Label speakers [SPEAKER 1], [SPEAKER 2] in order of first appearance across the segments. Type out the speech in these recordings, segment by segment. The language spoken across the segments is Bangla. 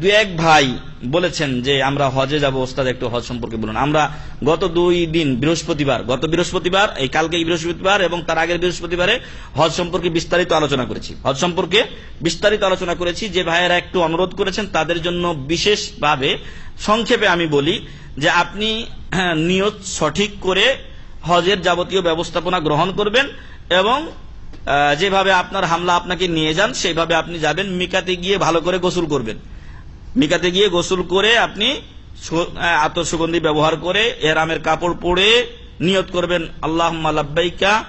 [SPEAKER 1] দু এক ভাই বলেছেন যে আমরা হজে যাব, ওস্তাদ একটু হজ সম্পর্কে বলুন। আমরা গত দুই দিন, বৃহস্পতিবার, গত বৃহস্পতিবার, এই কালকে বৃহস্পতিবার এবং তার আগের বৃহস্পতিবারে হজ সম্পর্কে বিস্তারিত আলোচনা করেছি। হজ সম্পর্কে বিস্তারিত আলোচনা করেছি, যে ভাইয়েরা একটু অনুরোধ করেছেন তাদের জন্য বিশেষভাবে সংক্ষেপে আমি বলি যে আপনি নিয়ত সঠিক করে হজের যাবতীয় ব্যবস্থাপনা গ্রহণ করবেন এবং যেভাবে আপনার হামলা আপনাকে নিয়ে যান সেইভাবে আপনি যাবেন। মিকাতে গিয়ে ভালো করে গোসল করবেন। মিকাতে গিয়ে গোসল করে আপনি সু- আহ, আতর সুগন্ধি ব্যবহার করে এরামের কাপড় পরে নিয়ত করবেন আল্লাহ লাব্বাইকা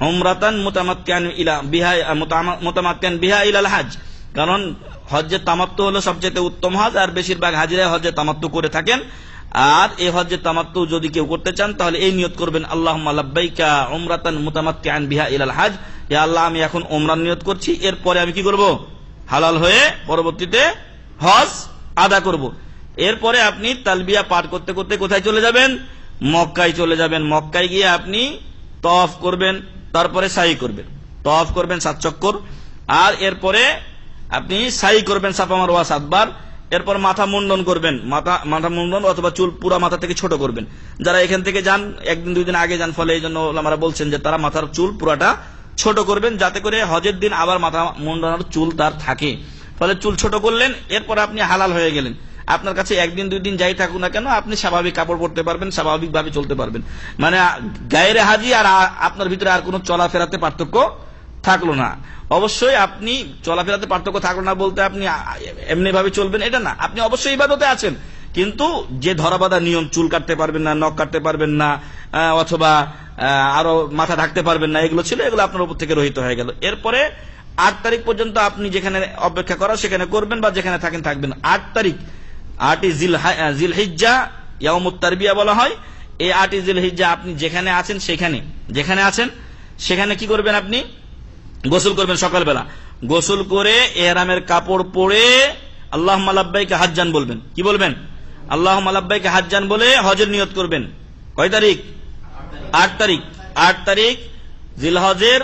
[SPEAKER 1] উমরাতান মুতামাক্কান ইলা বিহা ইলাল হাজ। কারণ হজ্জের তামাত্তু হলো সবচেয়ে উত্তম হজ আর বেশিরভাগ হাজিরা হজ্জের তামাত্তু করে থাকেন। আর এই হজ্জের তামাত্তু যদি কেউ করতে চান, তাহলে এই নিয়ত করবেন আল্লাহ লাব্বাইকা উমরাতান মুতামাক্কান বিহা ইলাল হাজ। হে আল্লাহ, আমি এখন ওমরান নিয়ত করছি, এরপরে আমি কি করব? হালাল হয়ে পরবর্তীতে হজ আদা করব। এরপরে আপনি তালবিয়া পাঠ করতে করতে কোথায় চলে যাবেন? মক্কায় চলে যাবেন। মক্কায় গিয়ে আপনি তফ করবেন, তারপরে সাই করবেন। তফ করবেন সাত চক্কর। আর এরপরে আপনি সাই করবেন সাপামার ওয়া সাতবার এরপর মাথা মুন্ডন করবেন, মাথা মাথা মুন্ডন অথবা চুল পুরা মাথা থেকে ছোট করবেন। যারা এখান থেকে যান, একদিন, দুই দিন আগে যান, ফলে এই জন্য আমরা বলছেন যে তারা মাথার চুল পুরাটা ছোট করবেন, যাতে করে হজের দিন আবার মাথা মুন্ডানোর চুল তার থাকে। ফলে চুল ছোট করলেন, এরপর আপনি হালাল হয়ে গেলেন। আপনার কাছে একদিন, দুই দিন যাই থাকুক না কেন, আপনি স্বাভাবিক কাপড় পরতে পারবেন, স্বাভাবিকভাবে চলতে পারবেন। মানে গায়ের হাজি আর আপনার ভিতরে আর কোনো চলাফেরাতে পার্থক্য থাকল না। অবশ্যই আপনি চলাফেরাতে পার্থক্য থাকল না বলতে আপনি এমনি ভাবে চলবেন, এটা না। আপনি অবশ্যই ইবাদতে আছেন। কিন্তু যে ধরাবাধা নিয়ম, চুল কাটতে পারবেন না, নখ কাটতে পারবেন না অথবা আরও মাথা ঢাকতে পারবেন না, এগুলো ছিল, এগুলো আপনার উপর থেকে রহিত হয়ে গেল। এরপরে আট তারিখ পর্যন্ত আপনি যেখানে অপেক্ষা করা সেখানে করবেন বা যেখানে থাকেন, থাকবেন। আট তারিখ, আটই জিল হিজ্জা ইয়ামুত তারবিয়া বলা হয়। এই আটই জিল হিজ্জা আপনি যেখানে আছেন, সেখানে। যেখানে আছেন, সেখানে কি করবেন আপনি? গোসল করবেন সকালবেলা। গোসল করে এহরামের কাপড় পরে আল্লাহ মালাব্বাইকে হাজ্জান বলবেন। কি বলবেন? আল্লাহ মালাব্বাইকে হাজ্জান বলে হজের নিয়ত করবেন। কয় তারিখ? আট তারিখ। আট তারিখ জিলহজের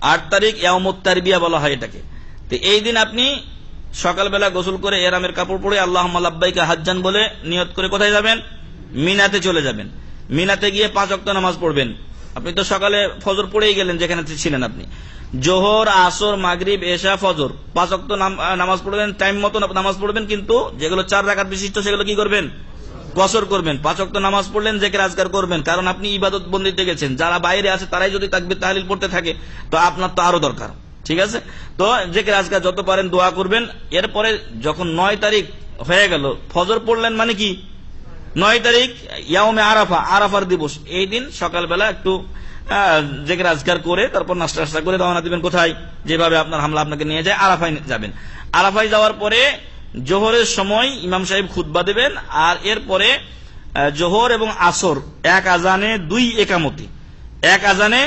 [SPEAKER 1] আট তারিখ ইয়ামুত তারবিয়া বলা হয় এটাকে। তো এই দিন আপনি সকালবেলা গোসল করে এরামের কাপড় পরে আল্লাহ মালাব্বাইকে হাজ্জান বলে নিয়ত করে কোথায় যাবেন? মিনাতে চলে যাবেন। মিনাতে গিয়ে পাঁচ অক্ট নামাজ পড়বেন। আপনি তো সকালে ফজর পড়েই গেলেন, যেখানে ছিলেন আপনি। জোহর, আসর, মাগরিব, এশা, ফজর। পাঁচ অক্ট নামাজ পড়বেন টাইম মতো নামাজ পড়বেন, কিন্তু যেগুলো চার রাখাত বিশিষ্ট, সেগুলো কি করবেন? কসর করবেন। পাঁচ অক্ট নামাজ পড়লেন, জেকের আজকার করবেন, কারণ আপনি ইবাদত বন্দিতে গেছেন। যারা বাইরে আছে, তারাই যদি তাকবে তাহলিল পড়তে থাকে, তো আপনার তো আরও দরকার। ঠিক আছে? তো জেকের আজকার যত পারেন দোয়া করবেন। এরপরে যখন নয় তারিখ হয়ে গেল, ফজর পড়লেন মানে কি? নয় তারিখ ইয়ামে আরাফা, আরাফার দিবস। এই দিন সকালবেলা একটু জেকের আজকার করে তারপর নাস্তা নাস্তা করে রওনা দিবেন কোথায়? যেভাবে আপনার হামলা আপনাকে নিয়ে যায়, আরাফায় যাবেন। আরাফায় যাওয়ার পরে জোহরের সময় ইমাম সাহেব খুতবা দেবেন আর এরপরে জোহর এবং আসর এক আজানে দুই একামতি। এক আজানে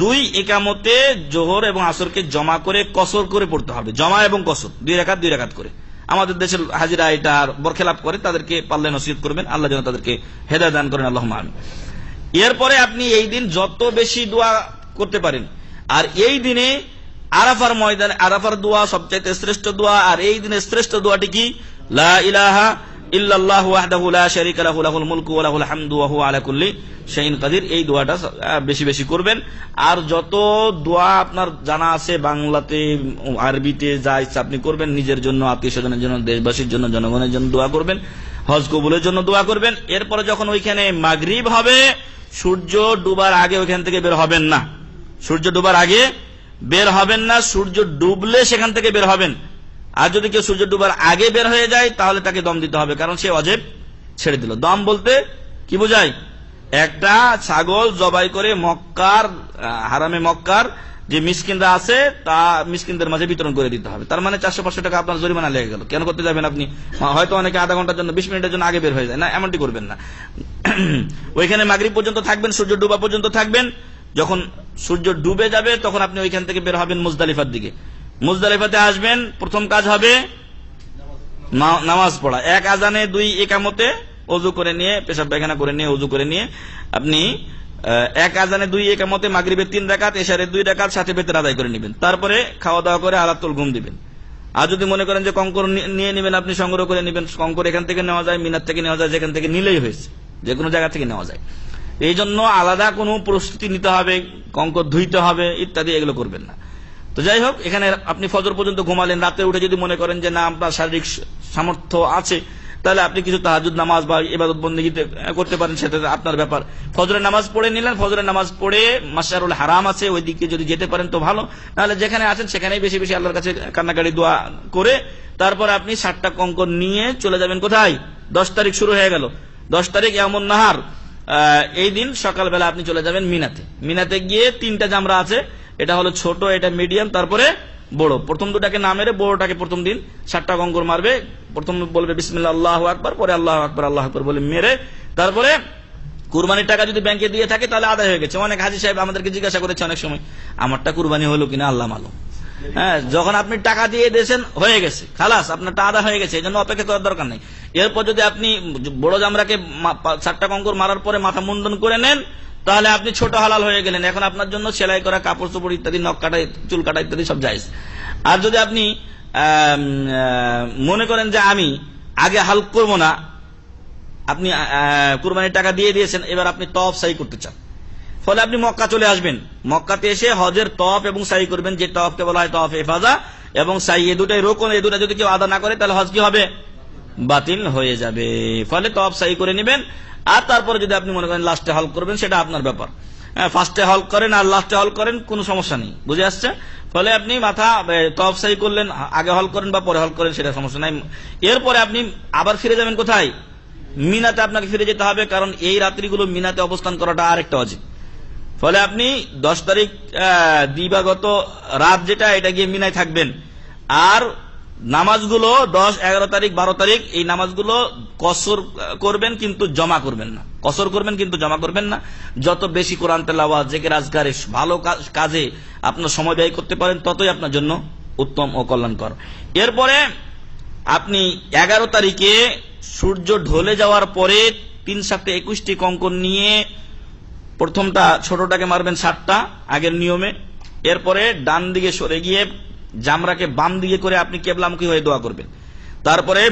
[SPEAKER 1] দুই একামতে জোহর এবং আসরকে জমা করে কসর করে পড়তে হবে। জমা এবং কসর, দুই রেখাত দুই রেখাত করে। আমাদের দেশের হাজিরা এটা বরখেলাপ করে, তাদেরকে পাল্লে নসিহত করবেন, আল্লাহ যেন তাদেরকে হেদায় দান করেন আল্লাহ আমিন। এরপরে আপনি এই দিন যত বেশি দোয়া করতে পারেন, আর এই দিনে আরাফার ময়দানে, আরাফার দোয়া সবচাইতে শ্রেষ্ঠ দোয়া, আর এই দিনে শ্রেষ্ঠ দোয়াটি কি? লা ইলাহা ইল্লাল্লাহু ওয়াহদাহু লা শারীকা লাহু, লাহুল মুলকু ওয়া লাহুল হামদু ওয়া হুয়া আলা কুল্লি শাইইন কাদির। এই দোয়াটা বেশি বেশি করবেন। আর যত দোয়া আপনার জানা আছে বাংলাতে, আরবিতে, যা ইচ্ছা আপনি করবেন, নিজের জন্য, আত্মীয় স্বজনের জন্য, দেশবাসীর জন্য, জনগণের জন্য দোয়া করবেন, হজ কবুলের জন্য দোয়া করবেন। এরপরে যখন ওইখানে মাগরিব হবে, সূর্য ডুবার আগে ওইখান থেকে বের হবেন না। সূর্য ডুবার আগে বের হবেন না, সূর্য ডুবলে সেখান থেকে বের হবেন। আর যদি কেউ সূর্য ডুবার আগে বের হয়ে যায়, তাহলে তাকে দম দিতে হবে, কারণ সে অজেব ছেড়ে দিল। দম বলতে কি বোঝায়? একটা ছাগল জবাই করে মক্কার হারামে মক্কার যে মিসকিনরা আছে, তা মিসকিনদের মাঝে বিতরণ করে দিতে হবে। তার মানে চারশো পাঁচশো টাকা আপনার জরিমানা লেগে গেল। কেন করতে যাবেন আপনি? হয়তো অনেকে আধা ঘণ্টার জন্য, বিশ মিনিটের জন্য আগে বের হয়ে যায়। না, এমনটি করবেন না। ওইখানে মাগরিব পর্যন্ত থাকবেন, সূর্য ডুবা পর্যন্ত থাকবেন। যখন সূর্য ডুবে যাবে, তখন আপনি ওইখান থেকে বের হবেন মুজদালিফার দিকে। মুজদালিফাতে আসবেন, প্রথম কাজ হবে নামাজ পড়া। এক আজানে দুই একামতে অজু করে নিয়ে, পেশাব পায়খানা করে নিয়ে, অজু করে নিয়ে আপনি এক আজানে দুই একামতে মাগরিবের তিন রাকাত এশারে দুই রাকাত সাথে বেতের আদায় করে নেবেন। তারপরে খাওয়া দাওয়া করে আলাতুল ঘুম দিবেন। আর যদি মনে করেন যে কঙ্কর নিয়ে নেবেন, আপনি সংগ্রহ করে নেবেন, কঙ্কর এখান থেকে নেওয়া যায়, মিনার থেকে নেওয়া যায়, যেখান থেকে নিলেই হয়েছে, যে কোনো জায়গা থেকে নেওয়া যায়। এই জন্য আলাদা কোনো প্রস্তুতি নিতে হবে, কঙ্কর ধুইতে হবে, ইত্যাদি এগুলো করবেন না। তো যাই হোক, এখানে আপনি ফজর পর্যন্ত ঘুমালেন, রাতে উঠে যদি মনে করেন যে না, আপনার শারীরিক সামর্থ্য আছে, তাহলে আপনি কিছু তাহাজুদ নামাজ বা ইবাদত বন্দীতে করতে পারেন, সেটা আপনার ব্যাপার। ফজরের নামাজ পড়ে নিলেন, ফজরের নামাজ পড়ে মাসারুল হারাম আছে, ওই দিকে যদি যেতে পারেন তো ভালো। নাহলে যেখানে আছেন সেখানেই বেশি বেশি আল্লাহর কাছে কান্নাকাটি দোয়া করে, তারপর আপনি ষাটটা কঙ্কর নিয়ে চলে যাবেন কোথায়? দশ তারিখ শুরু হয়ে গেল। দশ তারিখ এমন নাহার। এই দিন সকালবেলা আপনি চলে যাবেন মিনাতে। মিনাতে গিয়ে তিনটা জামরা আছে এটা হলো ছোট, এটা মিডিয়াম তারপরে বড়। প্রথম দুটাকে না মেরে বড়টাকে প্রথম দিন সাতটা কঙ্কর মারবে। প্রথম বলবে বিসমিল্লা আল্লাহ আকবর, পরে আল্লাহ আকবর আল্লাহ আকবর বলে মেরে। তারপরে কুরবানির টাকা যদি ব্যাংকে দিয়ে থাকে, তাহলে আদায় হয়ে গেছে। অনেক হাজি সাহেব আমাদেরকে জিজ্ঞাসা করেছে অনেক সময়, আমারটা কুরবানি হলো কিনা? আল্লাহ মালুম হ্যাঁ যখন আপনি টাকা দিয়ে দিয়েছেন, হয়ে গেছে। খালাস, আপনারটা আদা হয়ে গেছে। এই জন্য অপেক্ষা করার দরকার নেই। এরপর যদি আপনি বড় জামরাকে চারটা কঙ্কর মারার পরে মাথা মুন্ডন করে নেন, তাহলে আপনি ছোট হালাল হয়ে গেলেন। এখন আপনার জন্য সেলাই করা, কাপড় চোপড় ইত্যাদি, নখ কাটা, চুল কাটা ইত্যাদি সব যায় আর যদি আপনি মনে করেন যে আমি আগে হাল করব না, আপনি কুরবানির টাকা দিয়ে দিয়েছেন, এবার আপনি তফ সাই করতে চান। ফলে আপনি মক্কা চলে আসবেন। মক্কাতে এসে হজের তফ এবং সাই করবেন, যে তফকে বলা হয় তফ হেফাজা এবং সাই এ দুটাই রোকন এই দুটা যদি কেউ আদা না করে, তাহলে হজ কি হবে? বাতিল হয়ে যাবে। ফলে তফ সাই করে নেবেন। আর তারপরে যদি আপনি মনে করেন লাস্টে হল করবেন সেটা আপনার ব্যাপার। ফার্স্টে হল করেন আর লাস্টে হল করেন কোনো সমস্যা নেই। বুঝে আসছে? ফলে আপনি মাথা এ, তফ সাই করলেন আগে হল করেন বা পরে হল করেন সেটা সমস্যা নাই। এরপরে আপনি আবার ফিরে যাবেন কোথায়? মিনাতে আপনাকে ফিরে যেতে হবে কারণ এই রাত্রিগুলো মিনাতে অবস্থান করাটা আরেকটা অজিব। ফলে আপনি দশ তারিখ দিবাগত রাত যেটা এটা গিয়ে মিনায় থাকবেন। আর নামাজগুলো দশ, এগারো তারিখ, বারো তারিখ, এই নামাজগুলো কসর করবেন কিন্তু জমা করবেন না। কসর করবেন কিন্তু জমা করবেন না। যত বেশি কোরআন তেলাওয়াত, জেকের আজগারে ভালো কাজ- আপনার সময় ব্যয় করতে পারেন, ততই আপনার জন্য উত্তম ও কল্যাণকর। এরপরে আপনি এগারো তারিখে সূর্য ঢলে যাওয়ার পরে তিন সাথে একুশটি কঙ্কন নিয়ে প্রথমটা, ছোটটাকে মারবেন সাতটা, আগের নিয়মে। এরপরে ডান দিকে সরে গিয়ে জামরাকে বাম দিকে করে আপনি কেবলামুখী হয়ে দোয়া করবেন। তারপরে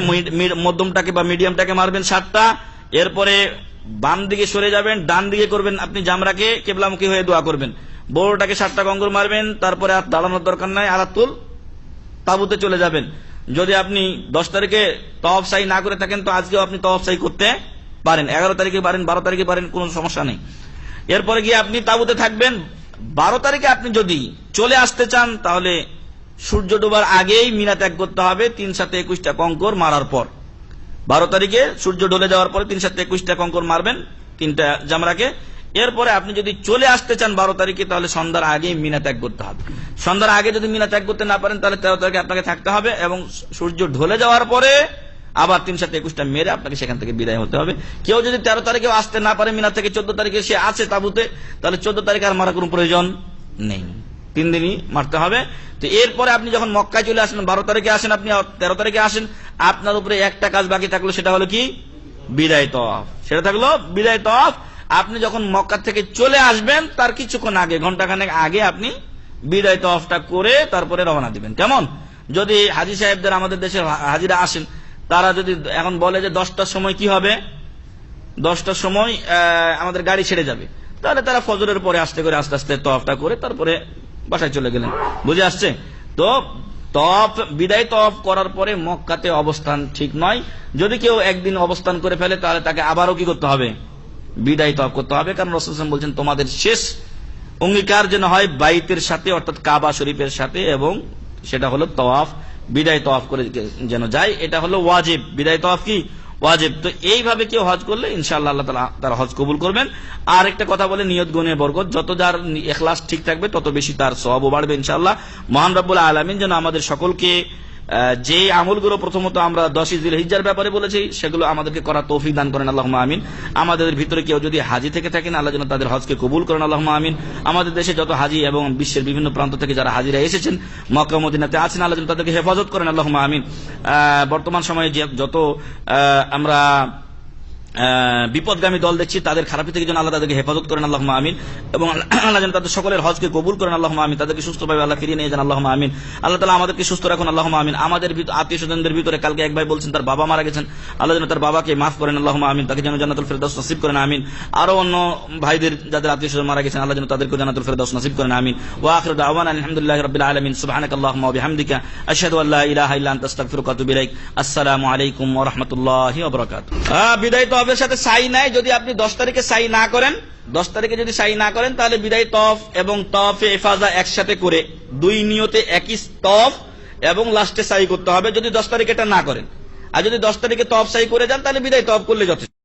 [SPEAKER 1] মধ্যমটাকে বা মিডিয়ামটাকে মারবেন সাতটা। এরপরে বাম দিকে সরে যাবেন, ডান দিকে করবেন আপনি জামরাকে, কেবলামুখী হয়ে দোয়া করবেন। বড়টাকে সাতটা কঙ্কর মারবেন, তারপরে আর দাঁড়ানোর দরকার নাই আলাতুল তাবুতে চলে যাবেন। যদি আপনি দশ তারিখে তহফসাই না করে থাকেন, তো আজকেও আপনি তহফ সাই করতে পারেন। এগারো তারিখে পারেন, বারো তারিখে পারেন, কোনো সমস্যা নেই। এরপরে গিয়ে আপনি তাবুতে থাকবেন। বারো তারিখে আপনি যদি চলে আসতে চান, তাহলে সূর্য ডোবার আগেই মিনা ত্যাগ করতে হবে তিন সাথে একুশটা কঙ্কর মারার পর। বারো তারিখে সূর্য ডলে যাওয়ার পরে তিন সাথে একুশটা কঙ্কর মারবেন, তিনটা জামরাকে। এরপরে আপনি যদি চলে আসতে চান বারো তারিখে, তাহলে সন্ধ্যার আগেই মিনা ত্যাগ করতে হবে। সন্ধ্যার আগে যদি মিনা ত্যাগ করতে না পারেন, তাহলে তেরো তারিখে আপনাকে থাকতে হবে এবং সূর্য ঢলে যাওয়ার পরে আবার তিন সাথে একুশটা মেরে আপনাকে সেখান থেকে বিদায় হতে হবে। কেউ যদি তেরো তারিখেও আসতে না পারে, মিনা থেকে চোদ্দ তারিখে সে আছে তাবুতে, তাহলে চোদ্দ তারিখে আর মারা কোনো প্রয়োজন নেই। তিন দিনই মারতে হবে। তো এরপরে আপনি যখন মক্কায় চলে আসেন, বারো তারিখে আসেন আপনি তেরো তারিখে আসেন, আপনার উপরে একটা কাজ বাকি থাকল, সেটা হলো কি? বিদায় তফ সেটা থাকল বিদায় তফ আপনি যখন মক্কা থেকে চলে আসবেন, তার কিছুক্ষণ আগে ঘন্টাখানেক আগে আপনি বিদায় তফটা করে তারপরে রওনা দিবেন। কেমন? যদি হাজি সাহেবদের আমাদের দেশের হাজিরা আসেন, তারা যদি এখন বলে যে দশটার সময় কি হবে? দশটার সময় আমাদের গাড়ি ছেড়ে যাবে। তাহলে তারা ফজরের পরে আস্তে করে, আস্তে আস্তে তফটা করে, তারপরে বাসায় চলে গেলেন। বুঝে আসছে? তো তফ, বিদায় তফ করার পরে মক্কাতে অবস্থান ঠিক নয়। যদি কেউ একদিন অবস্থান করে ফেলে, তাহলে তাকে আবারও কি করতে হবে? বিদায় তফ করতে হবে। কারণ রসুল সাল্লাম বলছেন, তোমাদের শেষ অঙ্গীকার যেন হয় বাইতের সাথে, অর্থাৎ কাবা শরীফের সাথে, এবং সেটা হলো তওয়াফ বিদায় তওয়াফ করে যেন যায়। এটা হলো ওয়াজিব। বিদায় তওয়াফ কি? ওয়াজিব। তো এইভাবে কেউ হজ করলে ইনশাআল্লাহ আল্লাহ তালা তার হজ কবুল করবেন। আর একটা কথা বলে নিয়ত গুণের বরকত, যত যার এখলাস ঠিক থাকবে, তত বেশি তার সবও বাড়বে ইনশাল্লাহ মহান রব্বুল আলমিন যেন আমাদের সকলকে যে আমলগুলো প্রথমত আমরা দশই জিল হিজার ব্যাপারে বলেছি, সেগুলো আমাদেরকে করা তৌফিক দান করেন আল্লাহ আমিন। আমাদের ভিতরে কেউ যদি হাজি থেকে থাকেন, আল্লাহ যেন তাদের হজকে কবুল করেন আল্লাহ আমিন। আমাদের দেশে যত হাজি এবং বিশ্বের বিভিন্ন প্রান্ত থেকে যারা হাজিরা এসেছেন, মক্কা মদিনাতে আছেন, আল্লাহ যেন তাদেরকে হেফাজত করেন আল্লাহ আমিন। বর্তমান সময়ে যে যত আমরা বিপদগামী দল দেখছি, তাদের খারাপি থেকে যেন আল্লাহ তাদেরকে হেফাজত করেন আল্লাহ আমিন। এবং আল্লাহ যেন তাদের সকলের হজকে কবুল করেন আল্লাহ আমিন। তাদেরকে সুস্থভাবে আল্লাহ ফিরিয়ে নিয়ে যান আল্লাহ আমিন। আল্লাহ তালা আমাদেরকে সুস্থ রাখুন আল্লাহ আমিন। আমাদের আত্মীয় স্বজনদের ভিতরে কালকে এক ভাই বলছেন, তার বাবা মারা গেছেন। আল্লাহ যেন তার বাবাকে মাফ করেন আল্লাহ আমিন। তাকে যেন জান্নাতুল ফেরদাউস নসিব করেন, আমিন। আরও অন্য ভাইদের যাদের আত্মীয় স্বজন মারা গেছেন, আল্লাহ যেন তাদেরকে জান্নাতুল ফেরদাউস নসিব করেন, আমিন। ওয়া আখিরু দাওয়ানা আলহামদুলিল্লাহি রাব্বিল আলামিন। সুবহানাকাল্লাহুম্মা ওয়া বিহামদিকা। আশহাদু আল্লা ইলাহা ইল্লা আনতা আস্তাগফিরুকা আসসালামু আলাইকুম ওয়া বিদায় তফের সাথে সাই নাই, যদি আপনি 10 তারিখে সাই না করেন 10 তারিখে যদি সাই না করেন, তাহলে বিদায় তফ এবং তফে এফাজা একসাথে করে, দুই নিয়তে একই তফ এবং লাস্টে সাই করতে হবে যদি 10 তারিখে এটা না করেন। আর যদি 10 তারিখে তফ সাই করে যান, তাহলে বিদায় তফ করলে যথেষ্ট।